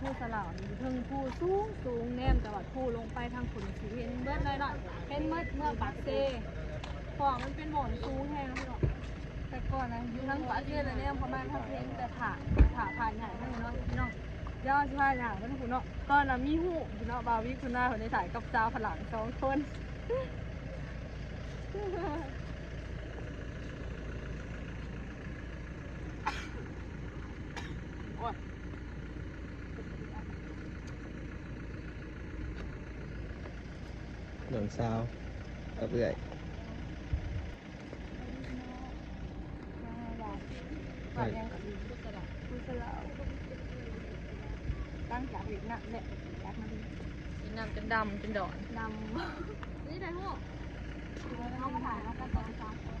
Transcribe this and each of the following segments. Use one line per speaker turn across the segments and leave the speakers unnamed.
ปลาทูสลาวนี่อยู่งผู้สูงสูงแนมจังหวัดผู้ลงไปทางขุนศรีเห็นเบิดเลยเนาะเป็นเบิดเมืองปากเซของมันเป็นบ่อนสูงแฮงเนาะพี่น้องแต่ก่อนนะอยู่ทั้งปากเซเลยเนี่ยประมาณทับเพนแต่ถาถาผ่านใหญ่ทั้งนี้เนาะพี่น้องย่อสิพาอย่างมันหูเนาะตอนน่ะมีหูพี่เนาะบาวิคุณหน้าคนในถ่ายกับสาวฝรั่งสองคน
หนอง สาวกับเอื่อย
ว่ายังกับดีพุทธละพุทธละตั้งจากอีกนักเนี่ยจากมาดี
น้ำจนดำจนดอน
นำนี่ได้พวกเขามาถ่ายแล้วก็ตอนสามคน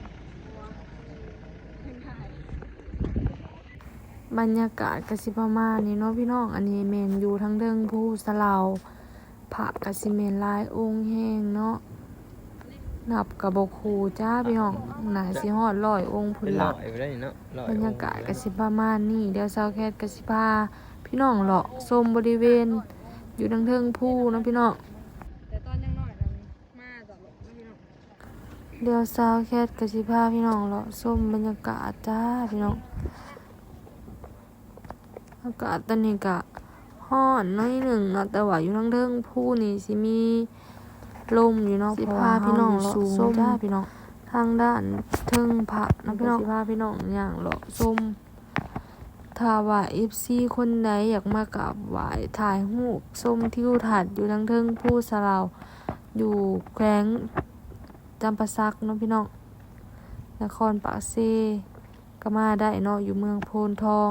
ถึงถ่าย
บรรยากาศกสิประมาณนี้เนาะพี่น้องอันนี้เมนอยู่ทั้งเดิงผู้สลาว พระกสิเมนหลายองค์แห้งเนาะนับกับบครูจ้าพี่น้องหนาสิฮอดร้อยองค์พุ่
เป็นน
ห
ล
ลั
อกยไปได้เนาะลอย
บรรยากาศกสิประมาณนี้เดี๋ยวเซาแคทกสิพาพี่น้องเลาะชมบริเวณ อยู่ทั้งเทิงผู้เนาะพี่น้อง
แต่ตอนยังน้อยเรามาต่อหลบไม่พี่น้อง
เดี๋ยวซาวแคทกสิพาพี่น้องเลาะชมบรรยากาศจ้าพี่น้องอากาศตอนนี้ก็ ร้อนน้อยหนึ่งเนาะแต่ว่าอยู่ทั้งเทิงผู้นี่สิมีลมอยู่เนาะสิพาพี่น้องเลาะส้มจ้าพี่น้องทางด้านเทิงพระนะพี่น้องสิพาพี่น้องอย่างเลาะส้มถ้าว่า FC คนใดอยากมากราบไหว้ถ่ายรูปส้มทิวทัศน์อยู่ทั้งเทิงผู้สลาวอยู่แขวงจำปาสักเนาะพี่น้องนครปากเซก็มาได้เนาะอยู่เมืองโพนทอง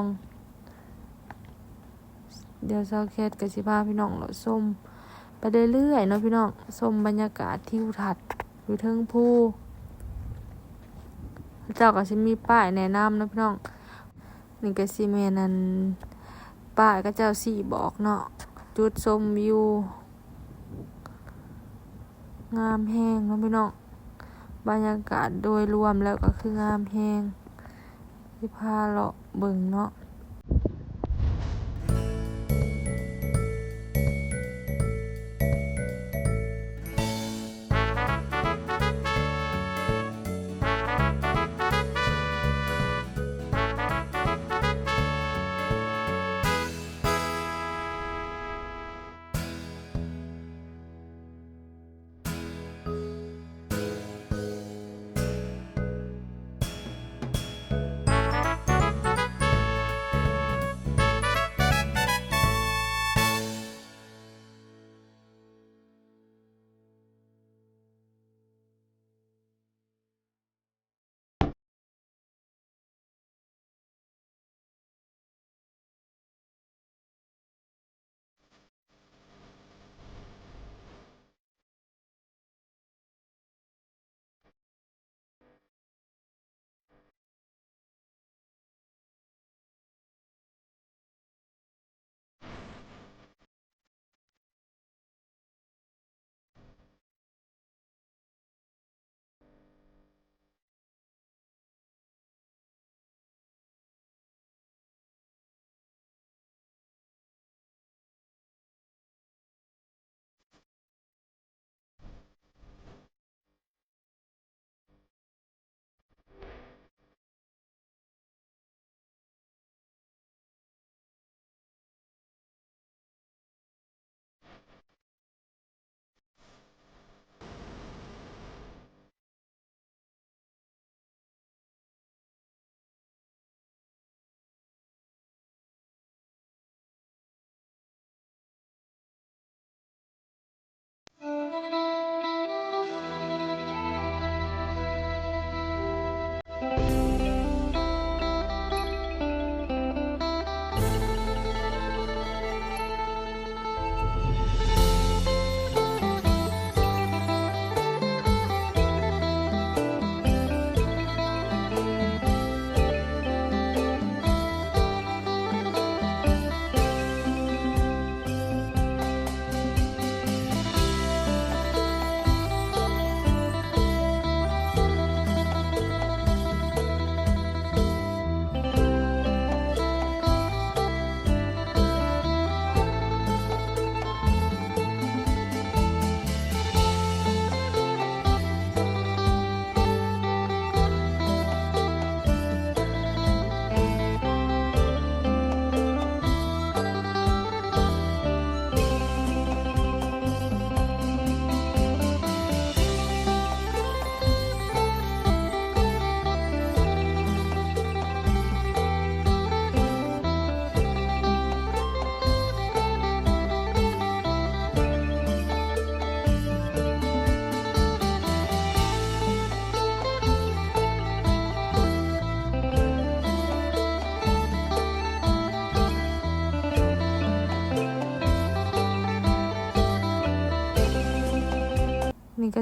เดี๋ยวเซาแคทกับสิพาพี่น้องเราส้มไปเรื่อยๆเนาะพี่น้องส้มบรรยากาศทิวทัศน์อยู่เทิงภูเจ้าก็สิมีป้ายแนะนำเนาะพี่น้องนี่ก็สิแม่นันป้ายก็เจ้าสี่บอกเนาะจุดชมวิวงามแห้งเนาะพี่น้องบรรยากาศโดยรวมแล้วก็คืองามแห้งที่พาเลาะเบิ่งเนาะ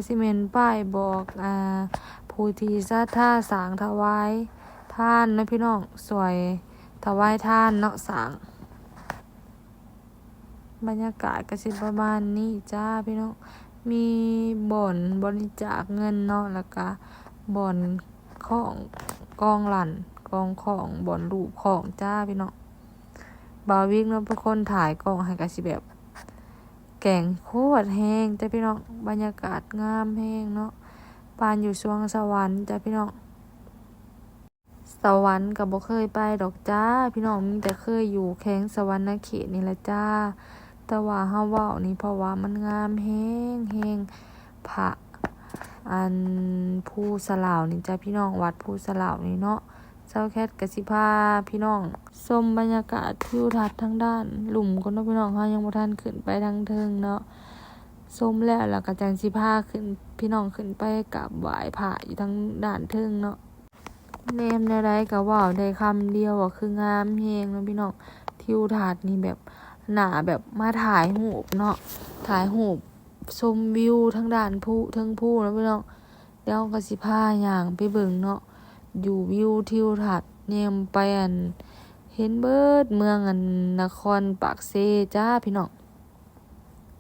ก็สิแม่นป้ายบอกอ่าผู้ที่ศรัทธาสางถวายท่านนะพี่น้องสวยถวายท่านเนาะสางบรรยากาศก็สิประมาณนี้จ้าพี่น้องมีบ่อนบริจาคเงินเนาะแล้วก็บ่อนของกองหลันกองของบ่อนรูปของจ้าพี่น้องบาวิกเนาะเป็นคนถ่ายกองให้ก็สิแบบ แก่งโคตรแห้งจ้าพี่น้องบรรยากาศงามแห้งเนาะปานอยู่สวงสวรรค์จ้าพี่น้องสวรรค์ก็บ่เคยไปดอกจ้า พี่น้องมีแต่เคยอยู่แข้งสวรรค์นเขตนี่แหละจ้า แต่ว่าเฮาเว้านี่เพราะว่ามันงามแฮงแฮงพระอันผู้สลาวนี่จ้าพี่น้องวัดผู้สลาวนี่เนาะ เจ้าแคทกสิพาพี่น้องชมบรรยากาศทิวทัศน์ทั้งด้าน หลุมก็เนาะพี่น้องเฮายังบ่ทันขึ้นไปทางเทิงเนาะชมแล้วแล้วก็จังสิพาขึ้นพี่น้องขึ้นไปกราบไหว้พระอยู่ทางด้านเทิงเนาะแนมแนวใดก็ว้าได้คำเดียวว่าคืองามแฮงเนาะพี่น้องทิวทัศน์นี่แบบหนาแบบมาถ่ายหูปเนาะถ่ายหูปชมวิวทั้งด่านผู้ทั้งผู้แล้วพี่น้องเดี๋ยวก็สิพาอย่างไปเบิ่งเนาะ อยู่วิวทิวทัศน์แนมไปอัน เห็นเบิดเมืองอันนครปากเซจ้าพี่น้อง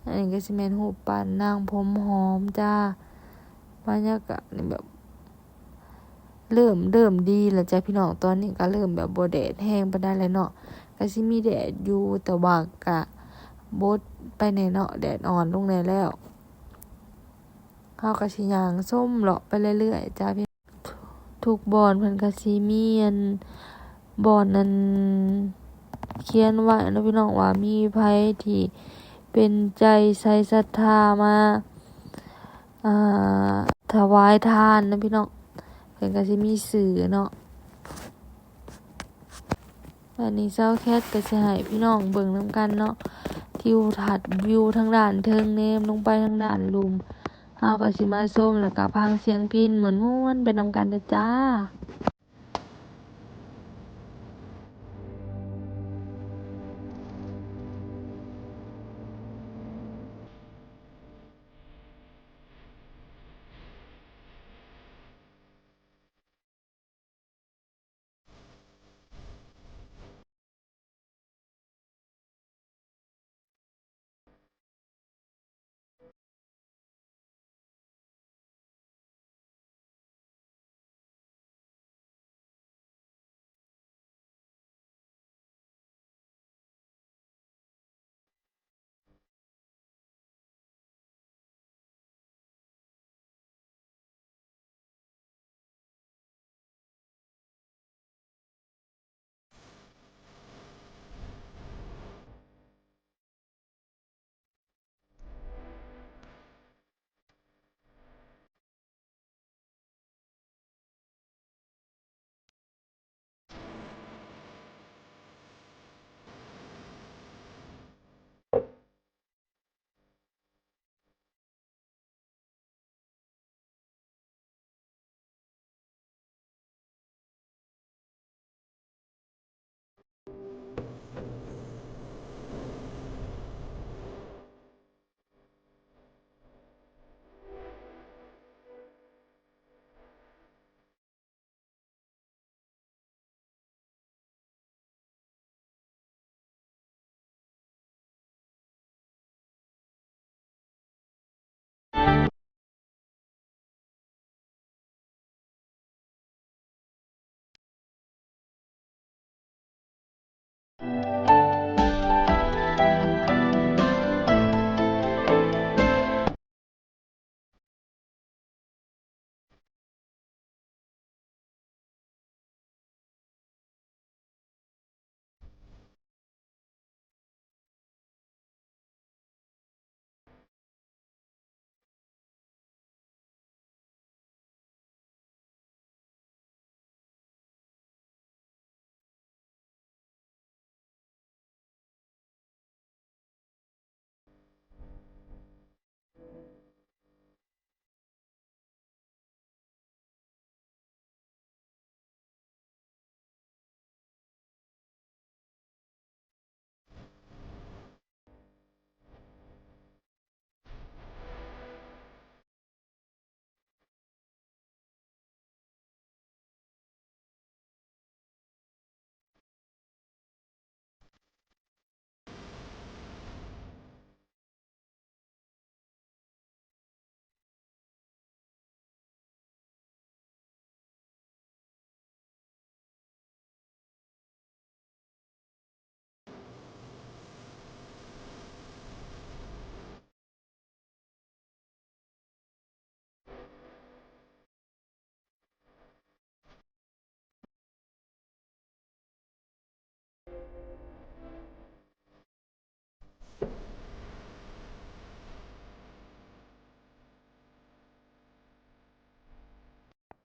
อันนี้ก็สิแม่นหูปันนางผมหอมจ้าบรรยากาศนี่แบบเริ่มเริ่มดีแล้วจ้าพี่น้องตอนนี้ก็เริ่มแบบบ่แดดแห้งไปานใดแล้วเนาะก็สิมีแดดอยู่แต่ว่ากะบดไปในเนาะแดดอ่อนลงในแล้วเฮาก็สิยางส้มเลาะไปเรื่อยๆจ้าพี่ ทุกบอนเพิ่นก็สิมีอันบอนนั้นเขียนไว้เนาะพี่น้องว่ามีไผที่เป็นใจใส่ศรัทธามาอ่าถวายทานนะพี่น้องเพิ่นก็สิมีสื่อเนาะวันนี้เจ้าแคทก็จะให้พี่น้องเบิ่งนำกันเนาะทิวทัศน์วิวทางด้านเทิงเนมลงไปทางด้านลุม เราเราสิมาชมแล้วเราฟังเสียงพิณ ม่วนม่วนไปนำกันเด้อจ้า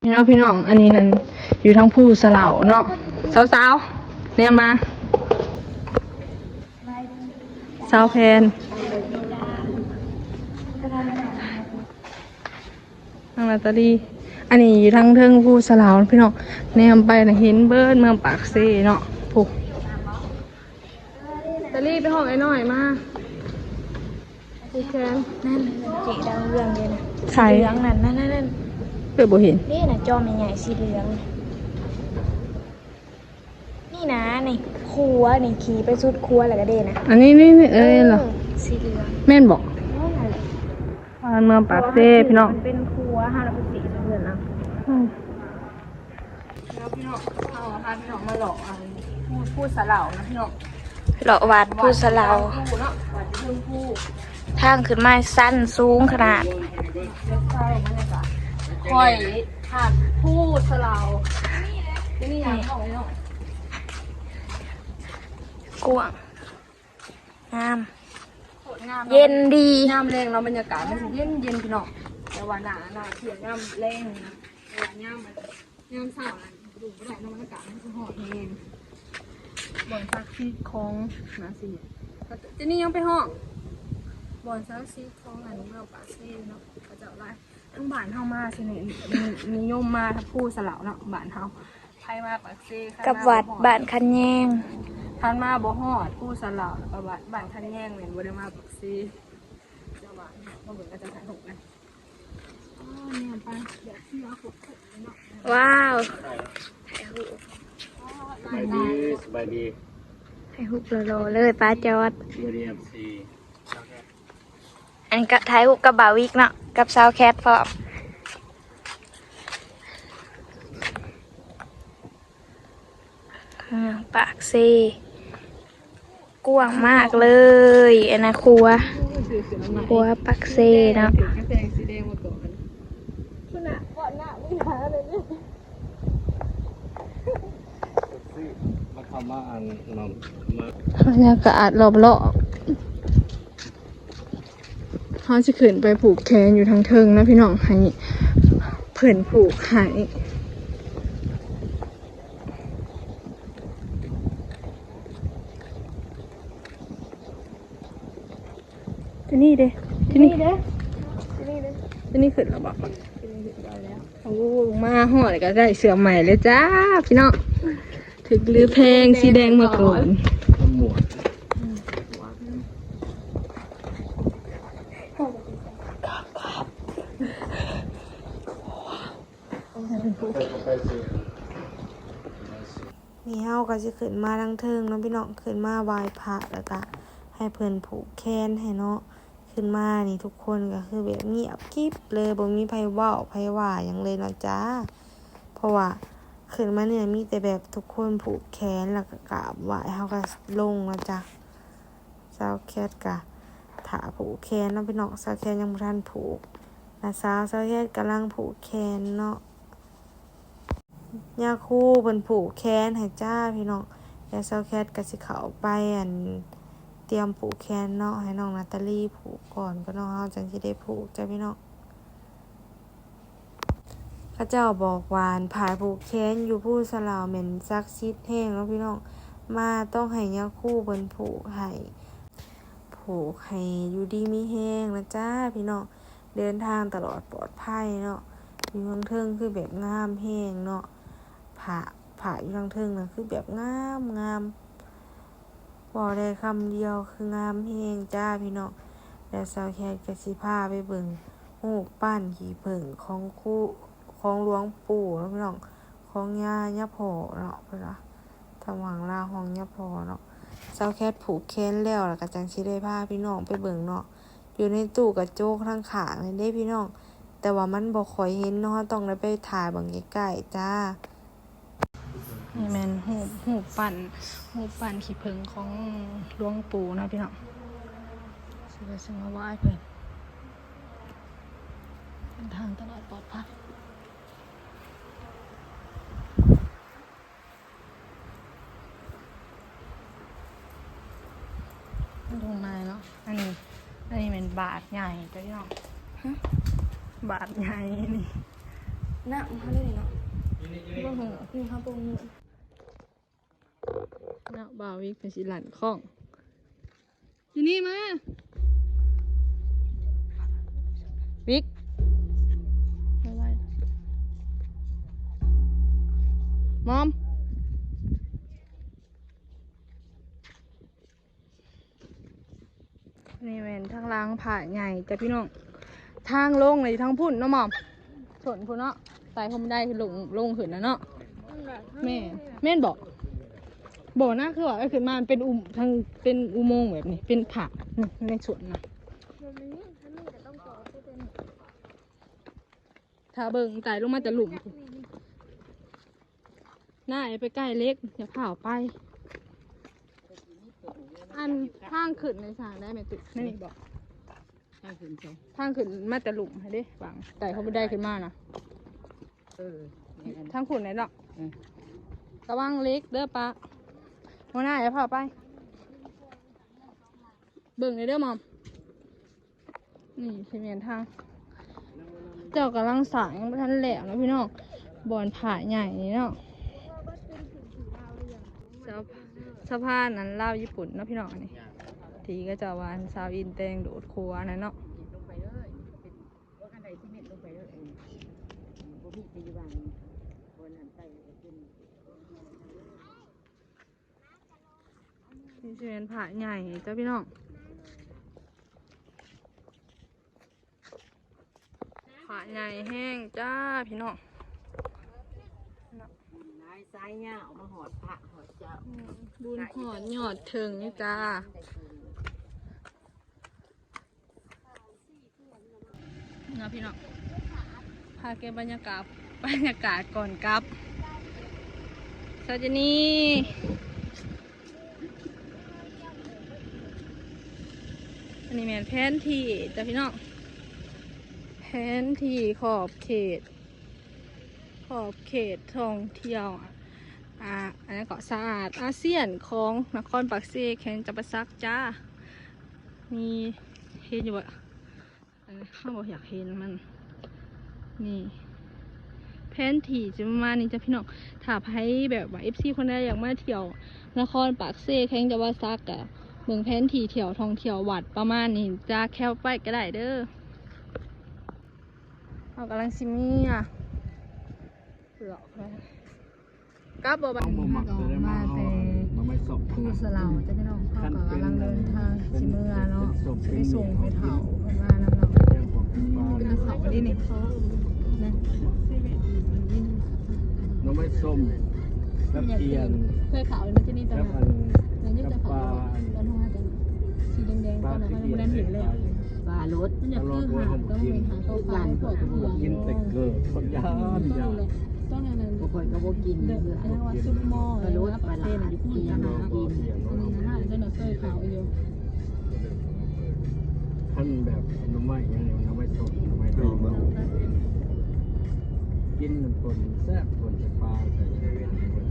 นี่เนาะพี่น้องอันนี้นั่นอยู่ทั้งผู้สลาวเนาะสาวๆเนี่ยมาสาวแพนนางนาตาลีอันนี้อยู่ทั้งเทิงผู้สลาวพี่น้องแนมไปนะเห็นเบิร์ดเมืองปากเซเนาะผูกตาลีไปห้องไอ้น้อยมาผูกแขน
นั่นจีดาวเรืองเลยนะ
ใคร
เหลืองนั่นนั่นนั่นนั่น
เปิดบ่เห็น
นี่นะจอมใหญ่ๆสีเหลือง นี่นะนี่ครัวนี่ขี่ไปสุดครัวแล้วก็เด่นะ
อันนี้นี่นี่เอ้ยเหรอ
สีเหลือง
แม่นบอก
นั่นแหละ
อ่าเมืองปากเซ่พี่น้อง
มันเป็นครัวห้าเราเป็นสีเหลืองนะ
แล้วพี่น้องเอาพาพี่น้องมาหลอกพูดพูดสลาวนะพี่น้อง
เลาะวัดผู้สลาว
พูดเนาะวัดพูดพูด
ทางขึ้นมาสั้นสูงขนาด
คอยหัดพูดสลาวที่นี่ยังเอาไว้เนาะ
กวางงาม
โคตรงาม
เย็นดี
งามแรงเนาะบรรยากาศมันสิเย็นเย็นพี่น้องแต่ว่าหนาหนาเที่ยงงามแรงนะแต่ว่างามมันงามเศร้าอันดูไม่ได้นะบรรยากาศมันสิหอดเองบ่อนซักซีของนาซีจะนี่ยังไปห้องบอนซักซีของอันนี้เราปาเซ่เนาะกระเจ้าไร ทั้งบ้านเฮามาสินี่นิยมมาทับผู้สลาวเนาะบ้านเฮาใครมาปากเซ่ใครมา
กับวัด
บ่ฮอ
บ้านคันแยง
ท่านมาบ่ฮอดผู้สลาวแล้วก็บ้านบ้านคันแย่งแม่นบ่ได้มาปากเซ่เจ้าบ้านบ่เบิ่งก็จะถ่ายรูปกันอ๋อเนี่ยไปเดี๋ยวที่ว่าขุดเนาะ
ว้าว
สบายดีสบายดี
ให้หุบโลๆเลยป้าจอด
สบายดีเอฟซี
อันนี้ก็ถ่ายหุบกับบาวิกเนาะกับซาวแคทพร้อมเมืองปากเซกว้างมากเลยอันนะครัว
คือเสือมา
ครัวปากเซเนาะ
กระแสงสีแดงมาก่อนคุณน่ะบ่หน้าไม่หาเลยเนี่ย
มาทำมาอันนำมา
บรรยากาศรอบๆ เขาจะขึ้นไปผูกแขนอยู่ทางเทิงนะพี่น้องให้เพื่อนผูกให้ที่นี่เด้ที่นี่เด้ที่นี่ขึ้นแล้วบอกโอ้มาหอดก็ได้เสื้อใหม่เลยจ้า พี่น้องถึกลือเพลงสีแดงมาก่อน
ขมวด
นี่เฮาก็สิขึ้นมาทั้งเทิงเนาะพี่น้องขึ้นมาไหว้พระแล้วก็ให้เพิ่นผูกแขนให้เนาะขึ้นมานี่ทุกคนก็คือแบบเงียบกริบเลยบ่มีไผเว้าไผว่าหยังเลยเนาะจ้า เพราะว่าขึ้นมาเนี่ยมีแต่แบบทุกคนผูกแขนแล้วก็กราบไหว้เฮาก็ลงแล้วจ้ะสาวแคทก็ถาผูกแขนเนาะพี่น้องสาวแคทยังบ่ทันผูกนะสาวสาวแคทกำลังผูกแขนเนาะ ยาคูเพิ่นผูกแขนให้จ้าพี่น้องแล้วเซาแคทก็สิเข้าไปอันเตรียมผูกแขนเนาะให้น้องนาตาลีผูกก่อนก็น้องเฮาจังสิได้ผูกจ้าพี่น้องพระเจ้าบอกวานผายผูกแขนอยู่ผู้สลาวเหม็นซักซิดแห้งแล้วพี่น้องมาต้องให้ยาคูเพิ่นผูกให้ผูกให้อยู่ดีมีแห้งนะจ้าพี่น้องเดินทางตลอดปลอดภัยเนาะอยู่เมืองเทิงคือแบบงามแห้งเนาะ ผ่าผ่าอยู่ทางเทิงนะคือแบบงามงามบอกได้คำเดียวคืองามเฮงจ้าพี่น้องแล้วสาวแคทกสิพาไปเบิ่งหูปปั้นขี่เผิงของคู่ของหลวงปู่แล้วพี่น้องของย่าย่าพ่อเนาะเพื่นว่าทำหวังลาของย่าพ่อเนาะสาวแคทผูกแขนแล้วแล้วก็จังสิได้พาพี่น้องไปเบิ่งเนาะอยู่ในตู้กระโจกทางขางเลยเด้พี่น้อง แต่ว่ามันบ่ค่อยเห็นเนาะต้องได้ไปถ่ายเบางใกล้ๆจ้า
นี่แมนหูปหูปปั่นหูปปั่นขี้ผึ้งของหลวงปู่นะพี่น้องสิไปสมาไหว้เพิ่นเดินทางตลอดปลอดภัยลงมาเนาะ อันนี้ อันนี้เป็นบาทใหญ่จ้ะพี่น้องบาทใหญ่นี่
น้ำเขาเลยเนาะ
บ่ฮู้
นี่เขาปรุงมือ
เนาะ บ่าววิกเป็นสิหลันข้องอยู่นี่มา วิกไม่ไหวมอมนี่แม่นทางล้างผ่าใหญ่แต่พี่น้อง ทางลงเลยทางพุ่นเนาะหมอมส่วนพุ่นเนาะไต่ผมได้คือลงลงขึ้นนะเนาะแม่แม่นบอก บอกนะคือว่าไอ้ขึ้นมามันเป็นอุมทางเป็นอุโมงค์แบบนี้ เป็นผานี่ในสวนนะถ้าเบิ่งไต่ลงมาจะหลุมพุ่นหน้าไอ้ไปใกล้เล็กอย่าเผาไป อันทางขึ้นในสางได้ไหมตุนั่นนี่บอก
ทางขึ้นสอง
ทางขึ้นมาแต่หลุมให้เด้ฟังแต่เขาไม่ได้ขึ้นมานะ
เออนี่อัน
ทางขุนไหนเนาะ
เออ
ระวังเล็กเด้อปะ หัวหน้าอย่าพาไป เบิ่งในอยเด้อมอม นี่สิเมียนทาง เจ้ากำลังสางยังบ่ทันแหลมนะพี่น้องบอนผาใหญ่นี่เนาะสะสะพานนั้นลาวญี่ปุ่นเนาะพี่น้องนี่ทีก็จะวานซาวอินแตงโดดครัวนั่นเนาะ
ลงไปเลยเป็นว่ากันใดที่เม็ดลงไปเลยเองบ่มีไปอยู่บ้านบนหันไปเป็น
นี่ สิเป็นผาใหญ่เจ้าพี่น้องผาใหญ่แห้งจ้าพี่น้อง
นายซ้ายเนี่ยเอามาหอดพระหอดเจ้า
บุญหอดหยอดถึงจ้าเนาะพี่น้องพาเก็บบรรยากาศบรรยากาศก่อนกลับสวัสดีนี่ นนี้แมนแผนที่จ้ะพี่น้องแผนที่ขอบเขต ขอบเขตท่องเที่ยวอ่าอันนั้เกาะสะอาดอาเซียนของนครปักเซแข่งจับปะซักจ้า มีเห็นอยู่อะอันนี้ข้าบอกอยากเห็นมัน นี่แผนที่จะมานี้จ้ะพี่น้องถ้าใครแบบว่าเอฟซีคนใดอยากมาเที่ยว นครปักเซแข่งจับปะซักอะ เมืองแผนที่เที่ยวทองเที่ยววัดประมาณนี้จะแค่ไปก็ได้เด้อเอากำลังซิมีอะหลอกเลยกลับบ่บัด
ต้องบ่มักจะได้มาเอามาไม่
ผู้สลาวจะพี่น้องเขาก็กำลังเดินทางสิเมื่อเนาะไปส่งไปเถาเพิ่นว่าน้ำเนาะ
แจ้งบอกเป็นาน
เป็นเขาดีนี่นะ
น้องไม่ส้มกับเทียน
เคยข่าวเลยนะเจนี่ตอน
กับ
นั้
อั
น
น
แล้วยุ
กับ
จะ
ป
ข่า
ลาว
ตอนทำงานจะสีแดงๆ
ป
ต
ลา
อนนั้น
ที่
มัน
เทีย
ไม่
น
ได้เห็นเลย
ปลารถ
มันอยากคือหาต้องไปหาตัวฟ้าพวกเผือก
กินแต่เกิดคนยาน
ต้น
ยาน
เลยต้นนั้น
บางคนก็บ่กิน
เด็ก
เพื่อ
อันนั้นว่าซุปหม้อเลยนะปลาเทนอยู่พูดกันนะอันนี้นะฮะเจ้าหน้าเคยข่าวอยู่
ท่านแบบน้ำไม้ยังไงน้ำไม้สดน้ำไม้ดองกินมันคนแซ่บคนจะปลาใส่ใจคน